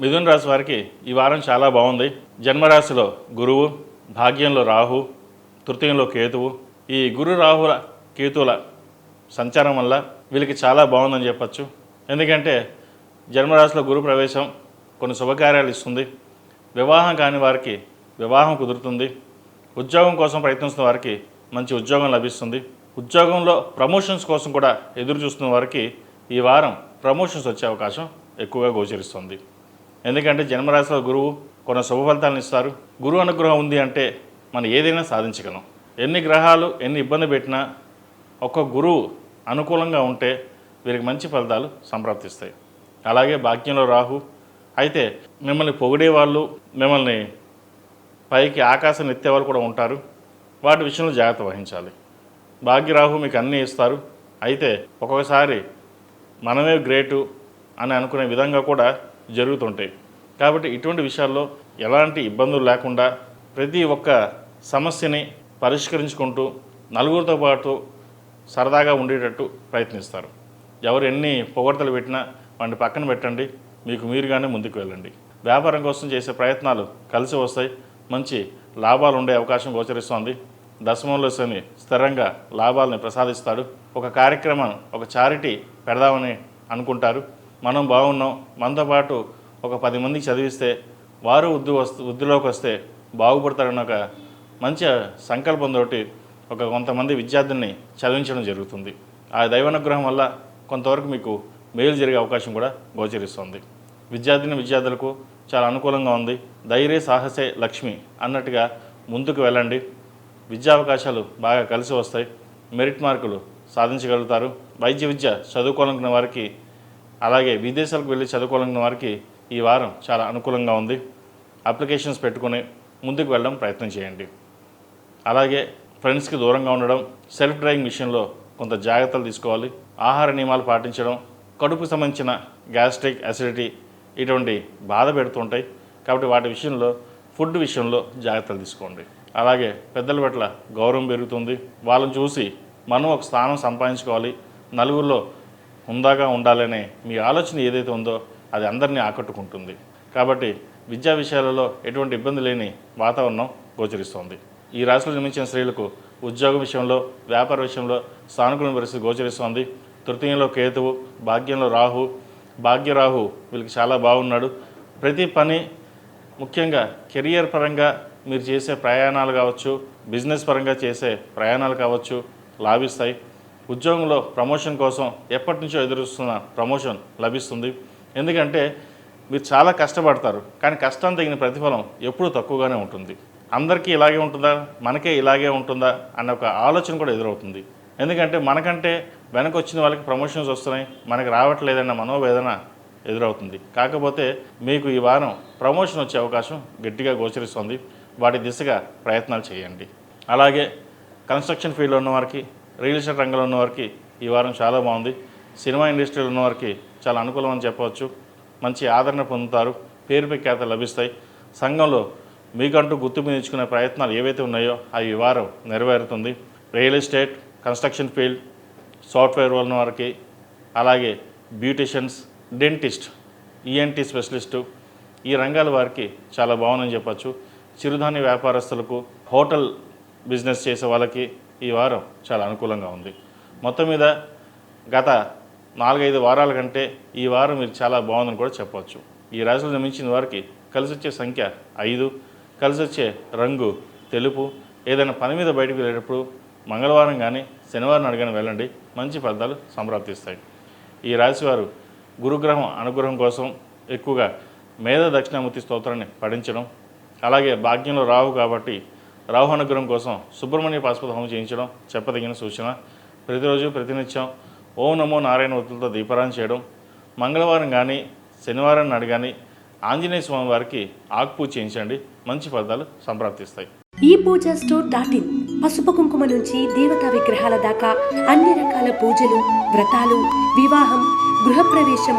మిథున్ రాశి వారికి ఈ వారం చాలా బాగుంది. జన్మరాశిలో గురువు భాగ్యంలో రాహు తృతీయంలో కేతువు. ఈ గురు రాహుల కేతువుల సంచారం వల్ల వీళ్ళకి చాలా బాగుందని చెప్పచ్చు. ఎందుకంటే జన్మరాశిలో గురు ప్రవేశం కొన్ని శుభకార్యాలు ఇస్తుంది. వివాహం కాని వారికి వివాహం కుదురుతుంది. ఉద్యోగం కోసం ప్రయత్నిస్తున్న వారికి మంచి ఉద్యోగం లభిస్తుంది. ఉద్యోగంలో ప్రమోషన్స్ కోసం కూడా ఎదురు చూస్తున్న వారికి ఈ వారం ప్రమోషన్స్ వచ్చే అవకాశం ఎక్కువగా గోచరిస్తుంది. ఎందుకంటే జన్మరాశిలో గురువు కొన్ని శుభ ఫలితాలను ఇస్తారు. గురువు అనుగ్రహం ఉంది అంటే మనం ఏదైనా సాధించగలం. ఎన్ని గ్రహాలు ఎన్ని ఇబ్బంది పెట్టినా ఒక్క గురువు అనుకూలంగా ఉంటే వీరికి మంచి ఫలితాలు సంప్రాప్తిస్తాయి. అలాగే భాగ్యంలో రాహు. అయితే మిమ్మల్ని పొగిడే వాళ్ళు మిమ్మల్ని పైకి ఆకాశం ఎత్తేవాళ్ళు కూడా ఉంటారు. వాటి విషయంలో జాగ్రత్త వహించాలి. భాగ్యరాహు మీకు అన్నీ ఇస్తారు. అయితే ఒక్కొక్కసారి మనమే గ్రేటు అని అనుకునే విధంగా కూడా జరుగుతుంటాయి. కాబట్టి ఇటువంటి విషయాల్లో ఎలాంటి ఇబ్బందులు లేకుండా ప్రతి ఒక్క సమస్యని పరిష్కరించుకుంటూ నలుగురితో పాటు సరదాగా ఉండేటట్టు ప్రయత్నిస్తారు. ఎవరు ఎన్ని పొగడతలు పెట్టినా వాటిని పక్కన పెట్టండి మీకు మీరుగానే ముందుకు వెళ్ళండి. వ్యాపారం కోసం చేసే ప్రయత్నాలు కలిసి వస్తాయి. మంచి లాభాలు ఉండే అవకాశం గోచరిస్తోంది. దశమంలో శని స్థిరంగా లాభాలని ప్రసాదిస్తాడు. ఒక కార్యక్రమం ఒక చారిటీ పెడదామని అనుకుంటారు. మనం బాగున్నాం. మనతో పాటు ఒక పది మందికి చదివిస్తే వారు వృద్ధి వస్తు వృద్ధిలోకి వస్తే బాగుపడతారన్న ఒక మంచి సంకల్పంతో ఒక కొంతమంది విద్యార్థుల్ని చదివించడం జరుగుతుంది. ఆ దైవానుగ్రహం వల్ల కొంతవరకు మీకు మేలు జరిగే అవకాశం కూడా గోచరిస్తుంది. విద్యార్థిని విద్యార్థులకు చాలా అనుకూలంగా ఉంది. ధైర్య సాహసే లక్ష్మి అన్నట్టుగా ముందుకు వెళ్ళండి. విద్యా అవకాశాలు బాగా కలిసి వస్తాయి. మెరిట్ మార్కులు సాధించగలుగుతారు. వైద్య విద్య చదువుకోవాలనుకున్న వారికి అలాగే విదేశాలకు వెళ్ళి చదువుకోవాలనుకున్న వారికి ఈ వారం చాలా అనుకూలంగా ఉంది. అప్లికేషన్స్ పెట్టుకొని ముందుకు వెళ్ళడం ప్రయత్నం చేయండి. అలాగే ఫ్రెండ్స్కి దూరంగా ఉండడం సెల్ఫ్ డ్రైవింగ్ విషయంలో కొంత జాగ్రత్తలు తీసుకోవాలి. ఆహార నియమాలు పాటించడం కడుపుకు సంబంధించిన గ్యాస్ట్రిక్ అసిడిటీ ఇటువంటి బాధ పెడుతుంటాయి కాబట్టి వాటి విషయంలో ఫుడ్ విషయంలో జాగ్రత్తలు తీసుకోండి. అలాగే పెద్దల పట్ల గౌరవం పెరుగుతుంది. వాళ్ళని చూసి మనం ఒక స్థానం సంపాదించుకోవాలి. నలుగురిలో హుందాగా ఉండాలనే మీ ఆలోచన ఏదైతే ఉందో అది అందరినీ ఆకట్టుకుంటుంది. కాబట్టి విద్యా విషయాలలో ఎటువంటి ఇబ్బంది లేని వాతావరణం గోచరిస్తోంది. ఈ రాశిలో జన్మించిన స్త్రీలకు ఉద్యోగ విషయంలో వ్యాపార విషయంలో సానుకూల పరిస్థితి గోచరిస్తోంది. తృతీయంలో కేతువు భాగ్యంలో రాహు. భాగ్యరాహు వీళ్ళకి చాలా బాగున్నాడు. ప్రతి పని ముఖ్యంగా కెరియర్ పరంగా మీరు చేసే ప్రయాణాలు కావచ్చు బిజినెస్ పరంగా చేసే ప్రయాణాలు కావచ్చు లాభిస్తాయి. ఉద్యోగంలో ప్రమోషన్ కోసం ఎప్పటి నుంచో ఎదురుస్తున్న ప్రమోషన్ లభిస్తుంది. ఎందుకంటే మీరు చాలా కష్టపడతారు కానీ కష్టం తగిన ప్రతిఫలం ఎప్పుడూ తక్కువగానే ఉంటుంది. అందరికీ ఇలాగే ఉంటుందా? మనకే ఇలాగే ఉంటుందా? అన్న ఒక ఆలోచన కూడా ఎదురవుతుంది. ఎందుకంటే మనకంటే వెనక వచ్చిన వాళ్ళకి ప్రమోషన్స్ వస్తున్నాయి మనకి రావట్లేదన్న మనోవేదన ఎదురవుతుంది. కాకపోతే మీకు ఈ వారం ప్రమోషన్ వచ్చే అవకాశం గట్టిగా గోచరిస్తుంది. వాటి దిశగా ప్రయత్నాలు చేయండి. అలాగే కన్స్ట్రక్షన్ ఫీల్డ్లో ఉన్న వారికి రియల్ ఎస్టేట్ రంగంలో ఉన్న వారికి ఈ వారం చాలా బాగుంది. సినిమా ఇండస్ట్రీలో ఉన్న వారికి చాలా అనుకూలం అని చెప్పవచ్చు. మంచి ఆదరణ పొందుతారు. పేరు ప్రఖ్యాత లభిస్తాయి. సంఘంలో మీకంటూ గుర్తింపు తెచ్చుకునే ప్రయత్నాలు ఏవైతే ఉన్నాయో అవి ఈ వారం నెరవేరుతుంది. Real estate construction field software ఉన్న వారికి అలాగే బ్యూటిషియన్స్ డెంటిస్ట్ ఈఎన్టీ స్పెషలిస్టు ఈ రంగాల వారికి చాలా బాగుందని చెప్పచ్చు. చిరుధాన్య వ్యాపారస్తులకు హోటల్ బిజినెస్ చేసే వాళ్ళకి ఈ వారం చాలా అనుకూలంగా ఉంది. మొత్తం మీద గత నాలుగైదు వారాల కంటే ఈ వారం మీరు చాలా బాగుందని కూడా చెప్పవచ్చు ఈ రాశిలో జమించిన వారికి కలిసి వచ్చే సంఖ్య ఐదు కలిసి వచ్చే రంగు తెలుపు. ఏదైనా పని మీద బయటకు వెళ్ళేటప్పుడు మంగళవారం కానీ శనివారం అడిగిన వెళ్ళండి. మంచి ఫలితాలు సంప్రాప్తిస్తాయి. ఈ రాశివారు గురుగ్రహం అనుగ్రహం కోసం ఎక్కువగా మేధ దక్షిణామూర్తి స్తోత్రాన్ని పఠించడం అలాగే భాగ్యంలో రావు కాబట్టి రాహు అనుగ్రహం కోసం సుబ్రహ్మణ్య పాశుపత హోమం చేయించడం చెప్పదగిన సూచన. ప్రతిరోజు ప్రతినిత్యం ఓం నమో నారాయణ ఒత్తులతో దీపారాయణ చేయడం. మంగళవారం కానీ శనివారం నాడు కానీ ఆంజనేయ స్వామి వారికి ఆకుపూజ చేయించండి. మంచి ఫలితాలు సంప్రాప్తిస్తాయి. ఈ పూజ స్టోర్ డాట్ ఇన్ పసుపు కుంకుమ నుంచి దేవతా విగ్రహాల దాకా అన్ని రకాల పూజలు వ్రతాలు వివాహం గృహప్రవేశం